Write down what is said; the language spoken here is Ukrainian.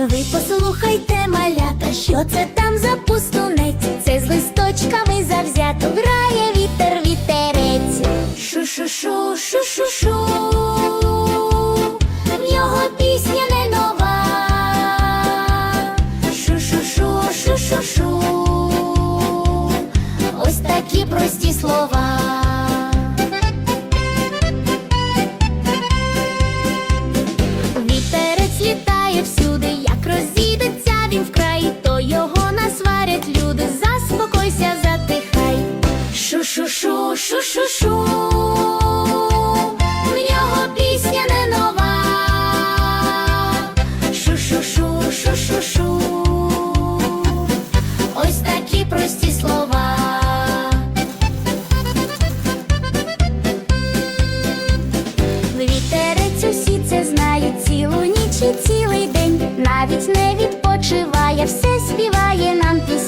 Ви послухайте малята, що це там за пустунець, це з листочками завзято грає вітер вітерець. Шу-шу-шу, шу-шу-шу, в нього пісня не нова. Шу-шу-шу, шу-шу-шу, ось такі прості слова. Його насварять люди. Заспокойся, затихай. Шу-шу-шу, шу-шу-шу. В нього пісня не нова. Шу-шу-шу. Ось такі прості слова. Вітерець усі це знають цілу ніч і цілий день, навіть не від Дає нам пісні.